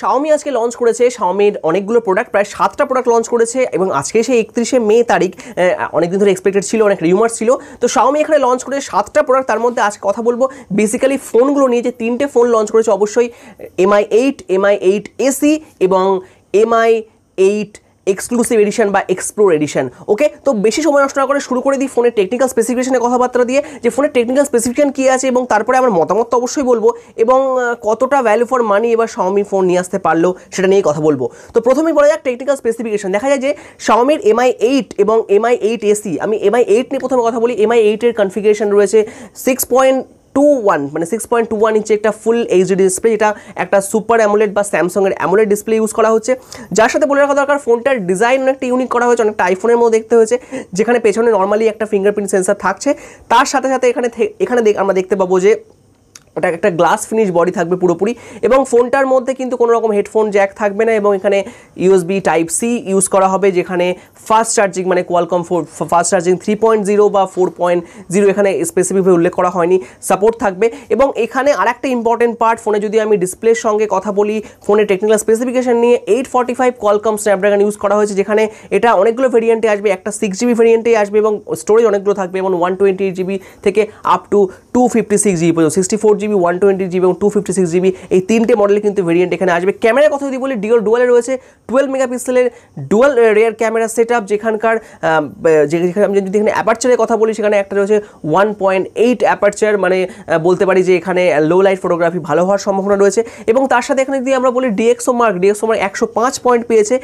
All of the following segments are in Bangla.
শাওমি আজকে লঞ্চ করেছে। শাওমির অনেকগুলো প্রোডাক্ট প্রায় সাতটা প্রোডাক্ট লঞ্চ করেছে এবং আজকে সেই একত্রিশে মে তারিখ অনেকদিন ধরে এক্সপেক্টেড ছিল, অনেক রিউমার ছিল। তো শাওমি এখানে লঞ্চ করে সাতটা প্রোডাক্ট তার মধ্যে আজকে কথা বলব। বেসিক্যালি ফোনগুলো নিয়ে যে তিনটে ফোন লঞ্চ করেছে, অবশ্যই Mi eight Mi eight SE এবং এমআই এইট এক্সক্লুসিভ এডিশন বা এক্সপ্লোর এডিশন ওকে তো বেশি সময় নষ্ট না করে শুরু করে দিই ফোনের টেকনিক্যাল স্পেসিফিকেশনের কথাবার্তা দিয়ে, যে ফোনের টেকনিক্যাল স্পেসিফিকেশন কী আছে এবং তারপরে আমার মতামত তো অবশ্যই বলব এবং কতটা ভ্যালু ফর মানি এবার শাওমি ফোন নিয়ে আসতে পারল সেটা নিয়ে কথা বলব। তো প্রথমেই বলা যাক টেকনিক্যাল স্পেসিফিকেশন দেখা যায় যে শাওমির এমআই এইট এবং এমআই এইট এসি আমি এমআই এইট নিয়ে প্রথমে কথা বলি এমআই এইটের কনফিগারেশন রয়েছে সিক্স পয়েন্ট টু ওয়ান মানে six point two one inch একটা ফুল এইচডি ডিসপ্লে যেটা একটা সুপার অ্যামোলেড বা স্যামসংয়ের অ্যামোলেড ডিসপ্লে ইউজ করা হচ্ছে। যার সাথে বলে রাখা দরকার ফোনটার ডিজাইন অনেকটা ইউনিক করা হয়েছে, অনেকটা আইফোনের মধ্যে দেখতে হয়েছে, যেখানে পেছনে নর্মালি একটা ফিঙ্গারপ্রিন্ট সেন্সার থাকছে। তার সাথে সাথে এখানে এখানে আমরা দেখতে পাবো যে ওটা একটা গ্লাস ফিনিশ বডি থাকবে পুরোপুরি এবং ফোনটার মধ্যে কিন্তু কোনো রকম হেডফোন জ্যাক থাকবে না এবং এখানে ইউএসবি টাইপ সি ইউজ করা হবে যেখানে ফাস্ট চার্জিং মানে Qualcomm four fast charging three point zero বা ফোর পয়েন্ট জিরো এখানে স্পেসিফিকভাবে উল্লেখ করা হয়নি সাপোর্ট থাকবে এবং এখানে আরেকটা ইম্পর্টেন্ট পার্ট ফোনে যদি আমি ডিসপ্লের সঙ্গে কথা বলি ফোনের টেকনিক্যাল স্পেসিফিকেশন নিয়ে eight forty five Qualcomm Snapdragon use করা হয়েছে যেখানে এটা অনেকগুলো ভেরিয়েন্টে আসবে, একটা সিক্স জিবি ভেরিয়েন্টে আসবে এবং স্টোরেজ অনেকগুলো থাকবে এবং ওয়ান টোয়েন্টি জিবি থেকে up to two fifty six GB পর্যন্ত sixty four GB one twenty GB এবং টু ফিফটি সিক্স জিবি, এই তিনটে মডেলে কিন্তু ভেরিয়েন্ট এখানে আসবে। ক্যামেরার কথা যদি বলি ডিওল ডুয়ালে রয়েছে টুয়েলভ মেগাপিক্সেলের dual rear camera set up যেখানকার যেখানে আমি যদি এখানে অ্যাপারচারের কথা বলি, সেখানে একটা রয়েছে ওয়ান পয়েন্ট এইট অ্যাপারচার মানে বলতে পারি যে এখানে লো লাইট ফটোগ্রাফি ভালো হওয়ার সম্ভাবনা রয়েছে। এবং তার সাথে এখানে যদি আমরা বলি ডিএক্সো মার্ক ডিএক্সো মার্ক একশো পাঁচ পয়েন্ট পেয়েছে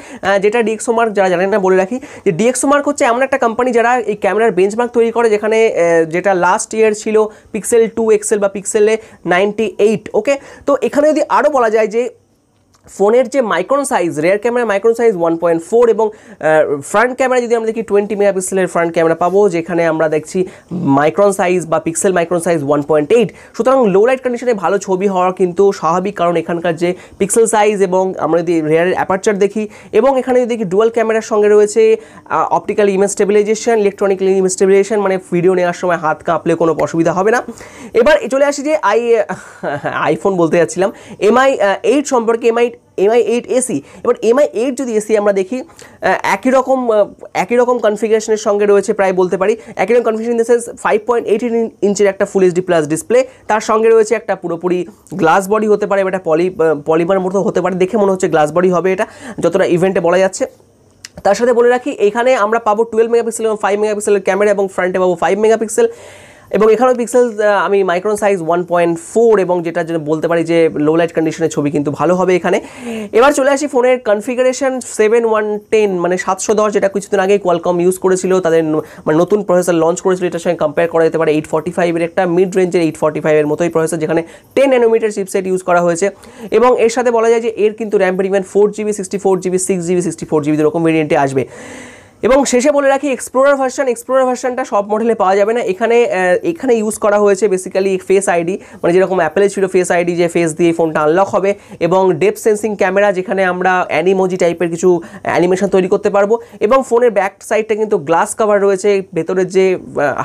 যেটা ডিএক্সো মার্ক যারা জানেন না বলে রাখি, যে ডিএক্সো মার্ক হচ্ছে এমন একটা কোম্পানি যারা এই ক্যামেরার বেঞ্চমার্ক তৈরি করে, যেখানে যেটা লাস্ট ইয়ার ছিল পিক্সেল টু এক্সেল বা পিক্সেলে নাইনটি এইট ওকে তো এখানে যদি আরও বলা যায় যে ফোনের যে micron size rear camera micron size one point four এবং ফ্রন্ট ক্যামেরা যদি আমরা দেখি টোয়েন্টি মেগাপিক্সেলের ফ্রন্ট ক্যামেরা পাবো, যেখানে আমরা দেখছি মাইক্রন সাইজ বা pixel micron size one point eight সুতরাং লো লাইট কন্ডিশনে ভালো ছবি হওয়া কিন্তু স্বাভাবিক, কারণ এখানকার যে পিক্সেল সাইজ এবং আমরা যদি রেয়ারের অ্যাপারচার দেখি এবং এখানে যদি দেখি ডুয়াল ক্যামেরার সঙ্গে রয়েছে optical image stabilisation electronic image stabilisation মানে ভিডিও নেওয়ার সময় হাত কাঁপলে কোনো অসুবিধা হবে না। এবার চলে আসি যে আই আইফোন বলতে যাচ্ছিলাম এমআই এইট সম্পর্কে এমআই এমআই এইট এসি এবার এমআই এইট যদি এসি আমরা দেখি একই রকম একই রকম কনফিগারেশনের সঙ্গে রয়েছে, প্রায় বলতে পারি। একই রকম configuration in five point eight ইঞ্চের একটা ফুল এইচডি প্লাস ডিসপ্লে তার সঙ্গে রয়েছে একটা পুরোপুরি গ্লাস বডি হতে পারে এটা পলি পলিমার মতো হতে পারে। দেখে মনে হচ্ছে গ্লাস বডি হবে এটা, যতটা ইভেন্টে বলা যাচ্ছে। তার সাথে বলে রাখি, এখানে আমরা পাবো টুয়েলভ মেগাপিক্সেল এবং ফাইভ মেগাপিক্সেলের ক্যামেরা এবং ফ্রন্টে পাবো ফাইভ মেগাপিক্সেল এবং এখানেও পিক্সেল আমি micron size one point four এবং যেটা বলতে পারি যে লো লাইট কন্ডিশনের ছবি কিন্তু ভালো হবে এখানে। এবার চলে আসি ফোনের কনফিগারেশন সেভেন ওয়ান টেন মানে সাতশো দশ যেটা কিছুদিন আগেই কোয়ালকম ইউজ করেছিল, তাদের মানে নতুন প্রসেসর লঞ্চ করেছিল, এটার সঙ্গে কম্পেয়ার করা যেতে পারে এইট ফর্টি ফাইভের একটা মিড রেঞ্জের এইট ফর্টি ফাইভের মতোই প্রসেসর যেখানে টেন ন্যানোমিটার চিপসেট ইউজ করা হয়েছে। এবং এর সাথে বলা যায় যে এর কিন্তু RAM variant four GB sixty four GB six GB sixty four GB এরকম ভেরিয়েন্টে আসবে। এবং শেষে বলে রাখি এক্সপ্লোরার ভার্সন এক্সপ্লোরার ভার্সনটা সব মডেলে পাওয়া যাবে না। এখানে এখানে ইউজ করা হয়েছে বেসিক্যালি ফেস আইডি মানে যেরকম অ্যাপেলে ছিল ফেস আইডি যে ফেস দিয়ে ফোনটা আনলক হবে এবং ডেপ সেন্সিং ক্যামেরা যেখানে আমরা অ্যানিমোজি টাইপের কিছু অ্যানিমেশন তৈরি করতে পারব এবং ফোনের ব্যাক সাইডটা কিন্তু গ্লাস কভার রয়েছে, ভেতরের যে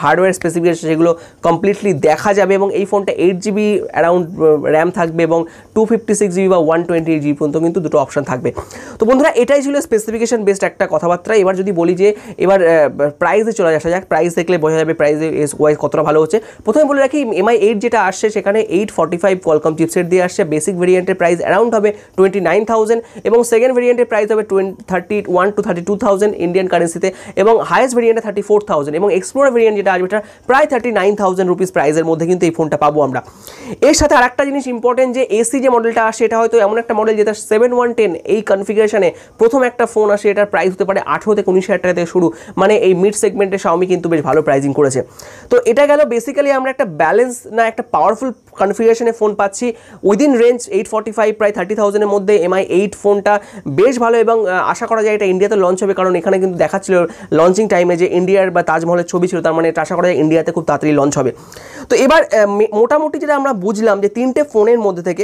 হার্ডওয়্যার স্পেসিফিকেশন সেগুলো কমপ্লিটলি দেখা যাবে এবং এই ফোনটা এইট জিবি অ্যারাউন্ড র্যাম থাকবে এবং টু ফিফটি সিক্স জিবি বা ওয়ান টোয়েন্টি এইট জিবি পর্যন্ত কিন্তু দুটো অপশন থাকবে। তো বন্ধুরা, এটাই ছিল স্পেসিফিকেশন বেসড একটা কথাবার্তা। এবার যদি যে এবার প্রাইসে চলে আসা যাক। প্রাইস দেখলে বোঝা যাবে প্রাইসে ওয়াইজ কতটা ভালো হচ্ছে। প্রথমে বলে রাখি এমআই এইট যেটা আসছে সেখানে eight forty five Qualcomm chipset দিয়ে আসছে। বেসিক ভেরিয়েন্টের প্রাইস অ্যারাউন্ড হবে টোয়েন্টি নাইন থাউজেন্ড এবং সেকেন্ড ভেরিয়েন্টের প্রাইস হবে twenty thirty one two thirty two thousand Indian কারেন্সিতে এবং হাইয়েস্ট ভেরিয়েন্টে থার্টি ফোর থাউজেন্ড এবং এক্সপ্লোর ভেরিয়েন্ট যেটা আসবে এটা প্রায় থার্টি নাইন থাউজেন্ড রুপিস প্রাইসের মধ্যে কিন্তু এই ফোনটা পাবো আমরা। এর সাথে আরেকটা জিনিস ইম্পর্টেন্ট যে এসি যে মডেলটা আসে এটা হয়তো এমন একটা মডেল যেটা সেভেন ওয়ান টেন এই কনফিগারেশনে প্রথম একটা ফোন আসে, এটার প্রাইস হতে পারে আঠেরো থেকে উনিশ হাজার থেকে শুরু। মানে এই মিড সেগমেন্টে শাওমি কিন্তু বেশ ভালো প্রাইজিং করেছে। তো এটা গেল বেসিক্যালি আমরা একটা ব্যালেন্স না, একটা পাওয়ারফুল কনফিগারেশনে ফোন পাচ্ছি। Within range eight forty five প্রায় থার্টি থাউজেন্ডের মধ্যে এমআই এইট ফোনটা বেশ ভালো এবং আশা করা যায় এটা ইন্ডিয়াতে লঞ্চ হবে। কারণ এখানে কিন্তু দেখাচ্ছিল লঞ্চিং টাইমে যে ইন্ডিয়ার বা তাজমহলের ছবি ছিল, তার মানে এটা আশা করা যায় ইন্ডিয়াতে খুব তাড়াতাড়ি লঞ্চ হবে। তো এবার মোটামুটি যেটা আমরা বুঝলাম যে তিনটে ফোনের মধ্যে থেকে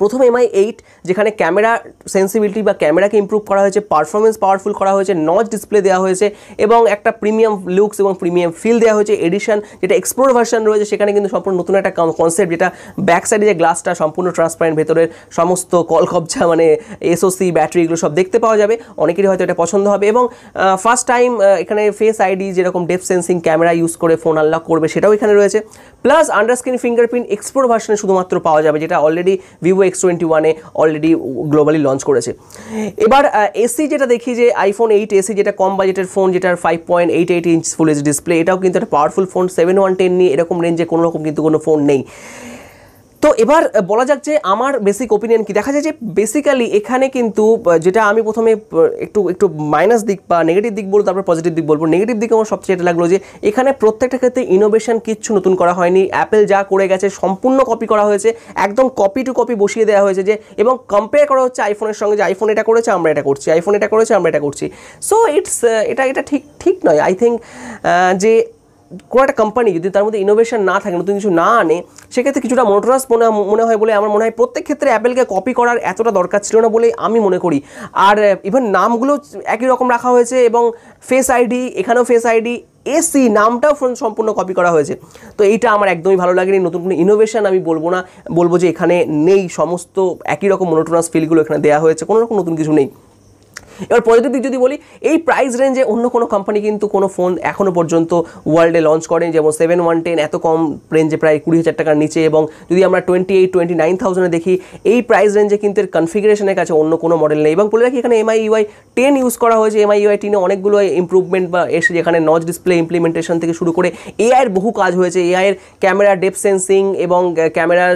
প্রথম এমআই এইট যেখানে ক্যামেরা সেন্সিবিলিটি বা ক্যামেরাকে ইমপ্রুভ করা হয়েছে পারফরমেন্স পাওয়ারফুল করা হয়েছে নচ ডিসপ্লে দেওয়া হয়েছে, এবং একটা প্রিমিয়াম লুকস এবং প্রিমিয়াম ফিল দেওয়া হয়েছে এডিশন যেটা এক্সপ্লোর ভার্সন রয়েছে, সেখানে কিন্তু সম্পূর্ণ নতুন একটা কনসেপ্ট যেটা ব্যাক সাইডে যে গ্লাসটা সম্পূর্ণ ট্রান্সপারেন্ট ভেতরের সমস্ত কলকবজা মানে এসওসি ব্যাটারি এগুলো সব দেখতে পাওয়া যাবে। অনেকেরই হয়তো এটা পছন্দ হবে এবং ফার্স্ট টাইম এখানে ফেস আইডি যেরকম ডেপ সেন্সিং ক্যামেরা ইউজ করে ফোন আনলক করবে, সেটাও এখানে রয়েছে। প্লাস আন্ডারস্ক্রিন ফিঙ্গারপ্রিন্ট এক্সপ্লোর ভার্সনে শুধুমাত্র পাওয়া যাবে, যেটা অলরেডি ভিভো এক্স টোয়েন্টি ওয়ানে অলরেডি গ্লোবালি লঞ্চ করেছে। এবার এসি যেটা দেখি যে আইফোন এইট এসি যেটা কম বাজেটের ফোন যেটার five point eight eight inch full H display এটাও কিন্তু একটা powerful phone seven one ten নিয়ে এরকম রেঞ্জে কোনো রকম কিন্তু কোনো ফোন নেই। তো এবার বলা যাক যে আমার বেসিক ওপিনিয়ন কি? দেখা যায় যে বেসিক্যালি এখানে কিন্তু যেটা আমি প্রথমে একটু একটু মাইনাস দিক বা নেগেটিভ দিক বলব, তারপর পজিটিভ দিক বলব। নেগেটিভ দিকে আমার সবচেয়ে এটা লাগল যে, এখানে প্রত্যেকটা ক্ষেত্রে ইনোভেশন কিচ্ছু নতুন করা হয়নি। অ্যাপেল যা করে গেছে, সম্পূর্ণ কপি করা হয়েছে। একদম কপি টু কপি বসিয়ে দেওয়া হয়েছে যে, এবং কম্পেয়ার করা হচ্ছে আইফোনের সঙ্গে যে আইফোন এটা করেছে, আমরা এটা করছি। আইফোন এটা করেছে, আমরা এটা করছি। সো ইটস এটা এটা ঠিক ঠিক নয়। আই থিঙ্ক যে কোনো একটা কোম্পানি যদি তার মধ্যে ইনোভেশন না থাকে, নতুন কিছু না আনে, সেক্ষেত্রে কিছুটা মোটরাস মনে মনে হয় বলে আমার মনে হয় প্রত্যেক ক্ষেত্রে অ্যাপেলকে কপি করার এতটা দরকার ছিল না বলে আমি মনে করি। আর ইভেন নামগুলো একই রকম রাখা হয়েছে এবং ফেস আইডি এখানেও ফেস আইডি এসি নামটাও ফোন সম্পূর্ণ কপি করা হয়েছে। তো এইটা আমার একদমই ভালো লাগেনি, নতুন কোনো ইনোভেশন আমি বলব না, বলব যে এখানে নেই, সমস্ত একই রকম মোনোটোনাস ফিলগুলো এখানে দেওয়া হয়েছে, কোনো রকম নতুন কিছু নেই। এবার পজিটিভ দিক যদি বলি, এই প্রাইস রেঞ্জে অন্য কোনো কোম্পানি কিন্তু কোনো ফোন এখনও পর্যন্ত ওয়ার্ল্ডে লঞ্চ করেন। যেমন সেভেন ওয়ান টেন এত কম রেঞ্জে প্রায় কুড়ি হাজার টাকার নিচে এবং যদি আমরা টোয়েন্টি এইট টোয়েন্টি নাইন থাউজেন্ডে দেখি, এই প্রাইস রেঞ্জে কিন্তু এর কনফিগারেশনের কাছে অন্য কোনো মডেল নেই। এবং বলে রাখি, এখানে এমআই ইউআই টেন ইউজ করা হয়েছে। এমআই ইউআই টেনে অনেকগুলো ইম্প্রুভমেন্ট বা এসে যেখানে নজ ডিসপ্লে ইমপ্লিমেন্টেশন থেকে শুরু করে এআইয়ের বহু কাজ হয়েছে। এআইয়ের ক্যামেরা ডেপ সেন্সিং এবং ক্যামেরার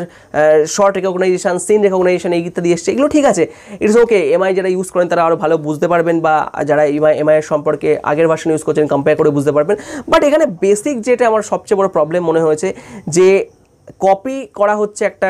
শর্ট রেকগনাইজেশন সিন রেকগনাইজেশন এই ইত্যাদি এসছে। এগুলো ঠিক আছে। ইটস ওকে এমআই যারা ইউজ করেন তারা আরও ভালো বুঝতে পারবেন বা যারা এমআই এমআই সম্পর্কে আগের ভার্সন ইউজ করছেন কম্পেয়ার করে বুঝতে পারবেন। বাট এখানে বেসিক যেটা আমার সবচেয়ে বড় প্রবলেম মনে হয়েছে যে কপি করা হচ্ছে একটা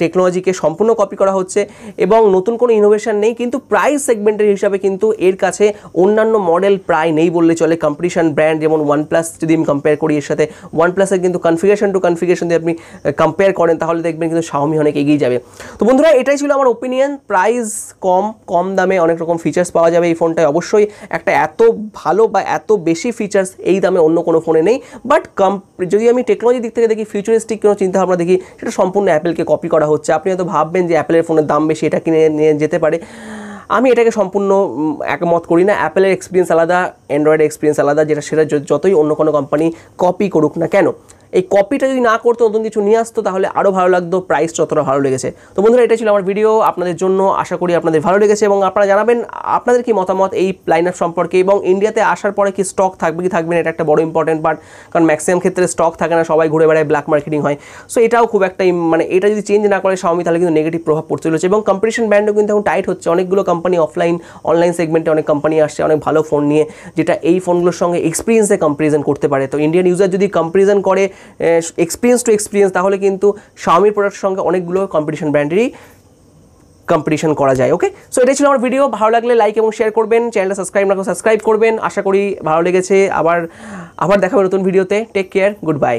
টেকনোলজিকে সম্পূর্ণ কপি করা হচ্ছে এবং নতুন কোনো ইনোভেশন নেই, কিন্তু প্রাইস সেগমেন্টের হিসাবে কিন্তু এর কাছে অন্যান্য মডেল প্রায় নেই বললে চলে। কম্পিটিশন ব্র্যান্ড যেমন ওয়ান প্লাস যদি আমি কম্পেয়ার করি, এর সাথে ওয়ান প্লাসের কিন্তু কনফিগারেশন টু কনফিগারেশন যদি আপনি কম্পেয়ার করেন, তাহলে দেখবেন কিন্তু শাওমি অনেক এগিয়ে যাবে। তো বন্ধুরা, এটাই ছিল আমার ওপিনিয়ন প্রাইস কম কম দামে অনেক রকম ফিচার্স পাওয়া যাবে এই ফোনটায় অবশ্যই একটা এত ভালো বা এত বেশি ফিচার্স এই দামে অন্য কোনো ফোনে নেই। বাট কম যদি আমি টেকনোলজি দিক থেকে দেখি ফিউচারিস্টিক কোনো চিন্তাভাবনা দেখি, সেটা সম্পূর্ণ অ্যাপেলকে কপি করা হচ্ছে। আপনি হয়তো ভাববেন যে অ্যাপেলের ফোনের দাম বেশি, এটা কিনে নিয়ে যেতে পারে। আমি এটাকে সম্পূর্ণ একমত করি না। অ্যাপেলের এক্সপিরিয়েন্স আলাদা অ্যান্ড্রয়েড এক্সপিরিয়েন্স আলাদা, যেটা সেটা যতই অন্য কোনো কোম্পানি কপি করুক না কেন। এই কপিটা যদি না করতো, নতুন কিছু নিয়ে আসতো, তাহলে আরও ভালো লাগতো প্রাইস যতটা ভালো লেগেছে। তো বন্ধুরা এটা ছিল আমার ভিডিও আপনাদের জন্য আশা করি আপনাদের ভালো লেগেছে এবং আপনারা জানাবেন, আপনাদের কি মতামত এই লাইন আপ সম্পর্কে এবং ইন্ডিয়াতে আসার পরে কি স্টক থাকবে, কি থাকবে না, এটা একটা বড় ইম্পর্টেন্ট পার্ট কারণ ম্যাক্সিমাম ক্ষেত্রে স্টক থাকে না, সবাই ঘুরে বেড়ায় ব্ল্যাক মার্কেটিং হয়। সো এটাও খুব একটা মানে এটা যদি চেঞ্জ না করে স্বামী তাহলে কিন্তু নেগেটিভ প্রভাব পড়তে চলেছে এবং কম্পিটিশন ব্র্যান্ডও কিন্তু এখন টাইট হচ্ছে। অনেকগুলো কোম্পানি অফলাইন অনলাইন সেগমেন্টে অনেক কোম্পানি আসছে, অনেক ভালো ফোন নিয়ে, যেটা এই ফোনগুলোর সঙ্গে এক্সপিরিয়েন্সে কম্পারিজন করতে পারে। তো ইন্ডিয়ান ইউজার যদি কম্পারিজন করে এক্সপিরিয়েন্স টু এক্সপিরিয়েন্স তাহলে কিন্তু শাওমির প্রোডাক্টের সঙ্গে অনেকগুলো কম্পিটিশন ব্র্যান্ডেরই কম্পিটিশন করা যায় ওকে সো এটা ছিল আমার ভিডিও ভালো লাগলে লাইক এবং শেয়ার করবেন চ্যানেলটা সাবস্ক্রাইব না সাবস্ক্রাইব করবেন, আশা করি ভালো লেগেছে, আবার আবার দেখাবে নতুন ভিডিওতে টেক কেয়ার গুড বাই